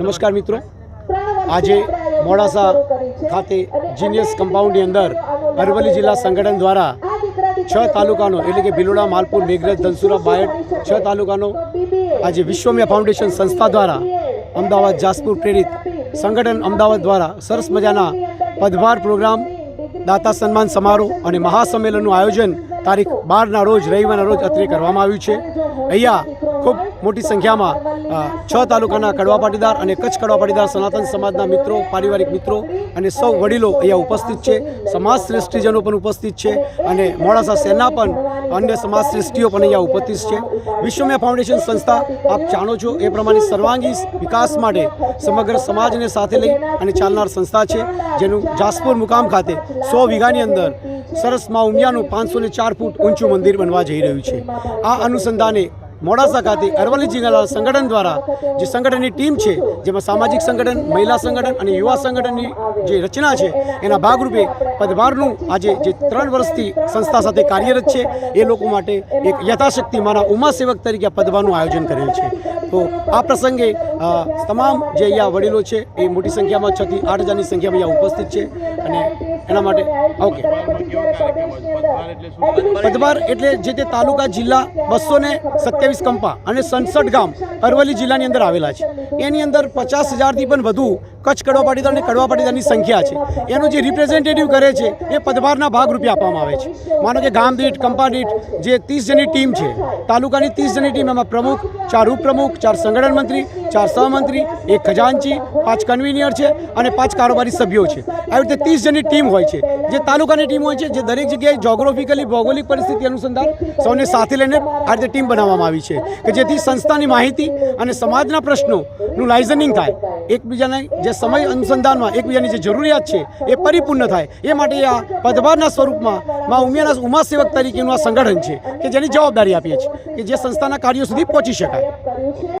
નમસ્કાર મિત્રો. આજે મોડાસા ખાતે જીનિયસ કમ્પાઉન્ડની અંદર અરવલ્લી જિલ્લા સંગઠન દ્વારા છ તાલુકાનો, એટલે કે ભીલોડા, માલપુર, મેઘરજ, ધનસુરા, બાયડ છ તાલુકાનો આજે વિશ્વમ્ય ફાઉન્ડેશન સંસ્થા દ્વારા અમદાવાદ જાસપુર પ્રેરિત સંગઠન અમદાવાદ દ્વારા સરસ મજાના પદભાર પ્રોગ્રામ, દાતા સન્માન સમારોહ અને મહાસંમેલનનું આયોજન તારીખ બારના રોજ રવિવારના રોજ અત્રે કરવામાં આવ્યું છે. અહીંયા ખૂબ મોટી સંખ્યામાં છ તાલુકાના કડવા પાટીદાર અને કચ્છ કડવા પાટીદાર સનાતન સમાજના મિત્રો પારિવારિક મિત્રો અને સૌ વડીલો અહીંયા ઉપસ્થિત છે. સમાજ શ્રેષ્ઠીજનો પણ ઉપસ્થિત છે અને મોડાસા સેના પણ અન્ય સમાજ શ્રેષ્ઠીઓ પણ અહીંયા ઉપસ્થિત છે. વિશ્વમય ફાઉન્ડેશન સંસ્થા આપ જાણો છો એ પ્રમાણે સર્વાંગી વિકાસ માટે સમગ્ર સમાજને સાથે લઈ અને ચાલનાર સંસ્થા છે જેનું જાસપુર મુકામ ખાતે સો વીઘાની અંદર સરસ મા ઉમિયાનું પાંચસો ને ચાર ફૂટ ઊંચું મંદિર બનવા જઈ રહ્યું છે. આ અનુસંધાને મોડાસા ખાતે અરવલ્લી જિલ્લા સંગઠન દ્વારા જે સંગઠનની ટીમ છે, જેમાં સામાજિક સંગઠન, મહિલા સંગઠન અને યુવા સંગઠનની જે રચના છે, એના ભાગરૂપે પદભારનું આજે જે ત્રણ વર્ષથી સંસ્થા સાથે કાર્યરત છે, એ લોકો માટે એક યથાશક્તિ મારા ઉમાસેવક તરીકે પદભારનું આયોજન કરેલ છે. તો આ પ્રસંગે તમામ જે અહીંયા વડીલો છે, એ મોટી સંખ્યામાં છથી આઠ હજારની સંખ્યામાં અહીંયા ઉપસ્થિત છે અને એના માટે ઓકે. પદભાર એટલે જે તે તાલુકા જિલ્લા બસો ને સત્યાવીસ કંપા અને સડસઠ ગામ અરવલ્લી જિલ્લાની અંદર આવેલા છે. એની અંદર પચાસ હજારથી પણ વધુ કચ્છ કડવા પાટીદાર અને કડવા પાટીદારની સંખ્યા છે. એનું જે રિપ્રેઝેન્ટેટિવ કરે છે એ પદભારના ભાગરૂપે આપવામાં આવે છે. માનો કે ગામ દીઠ કંપા દીઠ જે ત્રીસ જણની ટીમ છે તાલુકાની ત્રીસ જણની ટીમ એમાં પ્રમુખ ચાર ઉપપ્રમુખ ચાર સંગઠન મંત્રી ચાર સહમંત્રી, એક ખજાનચી, પાંચ કન્વીનિયર છે અને પાંચ કારોબારી સભ્યો છે. આવી રીતે ત્રીસ જણની ટીમ હોય છે. જે તાલુકાની ટીમ હોય છે, જે દરેક જગ્યાએ જોગ્રાફિકલી ભૌગોલિક પરિસ્થિતિ અનુસંધાન સૌને સાથે લઈને આ રીતે ટીમ બનાવવામાં આવી છે કે જેથી સંસ્થાની માહિતી અને સમાજના પ્રશ્નોનું લાઇઝનિંગ થાય. એકબીજાને જે સમય અનુસંધાનમાં એકબીજાની જે જરૂરિયાત છે, એ પરિપૂર્ણ થાય. એ માટે આ પદભારના સ્વરૂપમાં માં ઉમિયાના ઉમા સેવક તરીકેનું આ સંગઠન છે કે જેની જવાબદારી આપીએ છીએ કે જે સંસ્થાના કાર્યો સુધી પહોંચી શકાય.